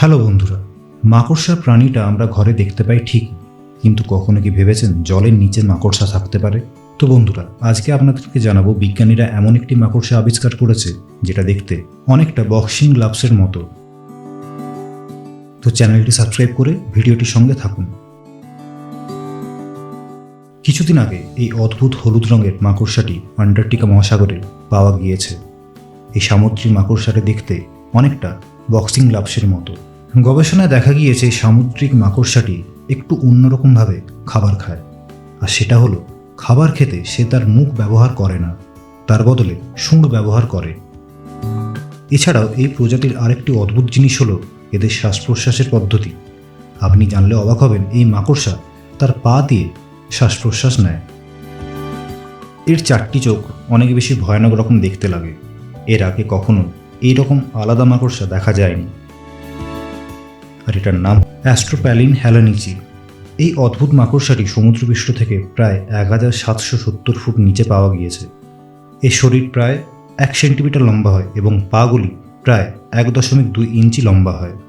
Hello বন্ধুরা মাকড়সা প্রাণীটা আমরা ঘরে দেখতে পাই ঠিক, কিন্তু কখনো কি ভেবেছেন জলের নিচে মাকড়সা থাকতে পারে? তো বন্ধুরা, আজকে আপনাদেরকে জানাব বিজ্ঞানীরা এমন একটি মাকড়সা আবিষ্কার করেছে, যেটা দেখতে অনেকটা বক্সিং গ্লাভসের মতো। তো চ্যানেলটি সাবস্ক্রাইব করে ভিডিওটির সঙ্গে থাকুন। কিছুদিন আগে এই অদ্ভুত হলুদ রঙের মাকড়সাটি আন্টার্কটিকা মহাসাগরে পাওয়া গিয়েছে। এই সামুদ্রিক মাকড়সাটি দেখতে অনেকটা বক্সিং গ্লাভসের মতো। গবেষণায় দেখা গিয়েছে সামুদ্রিক মাকড়সাটি একটু অন্যরকমভাবে খাবার খায়। আর সেটা হলো, খাবার খেতে সে তার মুখ ব্যবহার করে না, তার বদলে শুঁড় ব্যবহার করে। এছাড়াও এই প্রজাতির আরেকটি অদ্ভুত জিনিস হলো এদের শ্বাস প্রশ্বাসের পদ্ধতি। আপনি জানলে অবাক হবেন, এই মাকড়সা তার পা দিয়ে শ্বাস প্রশ্বাস নেয়। এর চারটি চোখ অনেক বেশি ভয়ানক রকম দেখতে লাগে। এর আগে কখনো এই রকম আলাদা মাকড়সা দেখা যায়নি। আর এটার নাম অ্যাস্ট্রোপ্যালিন হ্যালানিচি এই অদ্ভুত মাকড়সাটি সমুদ্রপৃষ্ঠ থেকে প্রায় এক হাজার সাতশো সত্তর ফুট নিচে পাওয়া গিয়েছে। এর শরীর প্রায় এক সেন্টিমিটার লম্বা হয় এবং পাগুলি প্রায় এক দশমিক দুই ইঞ্চি লম্বা হয়।